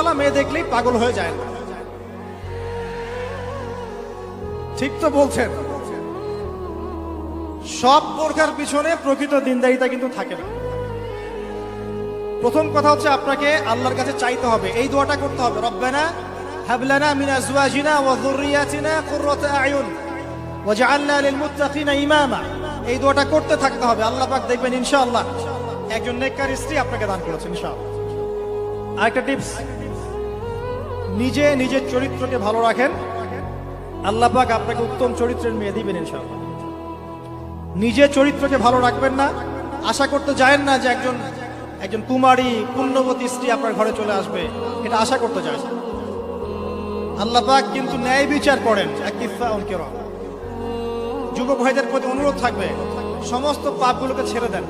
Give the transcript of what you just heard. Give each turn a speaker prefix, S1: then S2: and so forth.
S1: পর্দাওয়ালা মেয়ে দেখলেই পাগল হয়ে যায় না। ঠিক তো বলছেন। সব বোরকার পিছনে প্রকৃত দিনদারিতা কিন্তু থাকে না। প্রথম কথা হচ্ছে আপনাকে আল্লাহর কাছে চাইতে হবে, এই দোয়াটা করতে হবে। রব্বানা হাবলানা মিন আজওয়াজিনা ওয়া যুররিয়াতিনা কুররাতা আয়ুন ওয়াজআলনা লিল মুত্তাকিনা ইমামা। এই দোয়াটা করতে থাকতে হবে। আল্লাহ পাক দেখবেন ইনশাআল্লাহ একজন নেককার স্ত্রী আপনাকে দান করেছেন ইনশাআল্লাহ। আরেকটা টিপস। নিজে নিজের চরিত্রকে ভালো রাখেন। আল্লাহ পাক আপনাকে উত্তম চরিত্রের মেয়ে দিবেন ইনশাআল্লাহ। নিজে চরিত্রকে ভালো রাখবেন না। আশা করতে যায়েন না যে একজন একজন কুমারী, পুণ্যবতী স্ত্রী আপনার ঘরে চলে আসবে। এটা আশা করতে যায়। আল্লাহ পাক কিন্তু ন্যায় বিচার করেন। যুবক ভাইদের প্রতি অনুরোধ থাকবে। সমস্ত পাপগুলোকে ছেড়ে দেন।